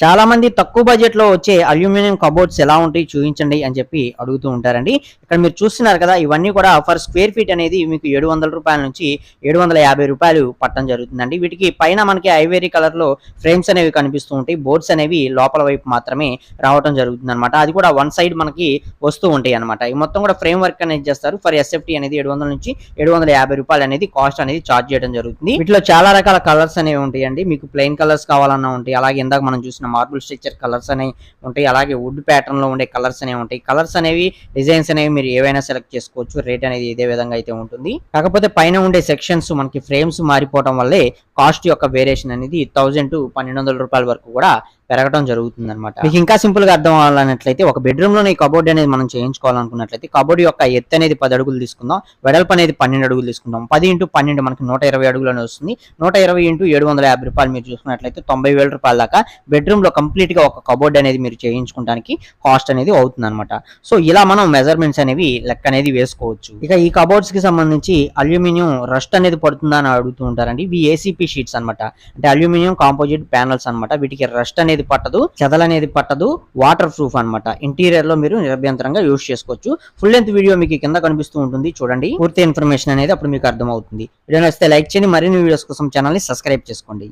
చాలా మంది తక్కువ బడ్జెట్లో వచ్చే అల్యూమినియం కబోర్డ్స్ ఎలా ఉంటాయి చూపించండి అని చెప్పి అడుగుతూ ఉంటారండి. ఇక్కడ మీరు చూస్తున్నారు కదా ఇవన్నీ కూడా ఫర్ స్క్వేర్ ఫీట్ అనేది మీకు ఏడు వందల రూపాయల నుంచి ఏడు వందల యాభై రూపాయలు పట్టడం జరుగుతుందండి. వీటికి పైన మనకి ఐవేరీ కలర్లో ఫ్రేమ్స్ అనేవి కనిపిస్తూ ఉంటాయి. బోర్డ్స్ అనేవి లోపల వైపు మాత్రమే రావడం జరుగుతుంది అనమాట అది కూడా వన్ సైడ్ మనకి వస్తూ ఉంటాయి అనమాట ఈ మొత్తం కూడా ఫ్రేమ్ వర్క్ అనేది చేస్తారు. ఫర్ ఎస్ఎఫ్టీ అనేది ఏడు వందల నుంచి ఏడు వందల యాభై రూపాయలు అనేది కాస్ట్ అనేది చార్జ్ చేయడం జరుగుతుంది. వీటిలో చాలా రకాల కలర్స్ అనేవి ఉంటాయండి. మీకు ప్లెయిన్ కలర్స్ కావాలన్నా ఉంటాయి. అలాగే ఇందాక మనం చూసిన మార్బుల్ స్ట్రక్చర్ కలర్స్ అనేవి ఉంటాయి. అలాగే వుడ్ ప్యాటర్న్లో ఉండే కలర్స్ అనేవి ఉంటాయి. కలర్స్ అనేవి డిజైన్స్ అనేవి మీరు ఏవైనా సెలెక్ట్ చేసుకోవచ్చు. రేట్ అనేది ఇదే విధంగా అయితే ఉంటుంది. కాకపోతే పైన ఉండే సెక్షన్స్ మనకి ఫ్రేమ్స్ మారిపోవడం వల్లే కాస్ట్ యొక్క వేరియేషన్ అనేది థౌజండ్ టు పన్నెండు వందల రూపాయల వరకు కూడా పెరగడం జరుగుతుంది అనమాట మీకు ఇంకా సింపుల్గా అర్థం అవ్వాలన్నట్లయితే ఒక బెడ్రూమ్లోనే కబోర్డ్ అనేది మనం చేయించుకోవాలనుకున్నట్లయితే కబోర్డ్ యొక్క ఎత్తు అనేది పది అడుగులు తీసుకుందాం. వెడల్పు అనేది పన్నెండు అడుగులు తీసుకుందాం. పది ఇంటూ పన్నెండు మనకి నూట ఇరవై అడుగులు అనేది వస్తుంది. నూట ఇరవై ఇంటూ ఏడు వందల యాభై రూపాయలు మీరు చూసుకున్నట్లయితే తొంభై వేల రూపాయల దాకా బెడ్రూమ్లో కంప్లీట్గా ఒక కబోర్డ్ అనేది మీరు చేయించుకోవడానికి కాస్ట్ అనేది అవుతుంది అనమాట సో ఇలా మనం మెజర్మెంట్స్ అనేవి లెక్క అనేది వేసుకోవచ్చు. ఇక ఈ కబోర్డ్స్కి సంబంధించి అల్యూమినియం రస్ట్ అనేది పడుతుందా అని అడుగుతూ ఉంటారండి. ఇవి ఏసీపీ షీట్స్ అన్నమాట. అంటే అల్యూమినియం కాంపోజిట్ ప్యానల్స్ అన్నమాట. వీటికి రస్ట్ అనేది పట్టదు చెదలు అనేది పట్టదు వాటర్ ప్రూఫ్ అన్నమాట. ఇంటీరియర్లో మీరు నిరభ్యంతరంగా యూస్ చేసుకోవచ్చు. ఫుల్ లెంత్ వీడియో మీకు కింద కనిపిస్తూ ఉంటుంది చూడండి. పూర్తి ఇన్ఫర్మేషన్ అనేది అప్పుడు మీకు అర్థమవుతుంది. వీడియో నచ్చితే లైక్ చేయండి మరిన్ని వీడియోస్ కోసం ఛానల్ని సబ్స్క్రైబ్ చేసుకోండి.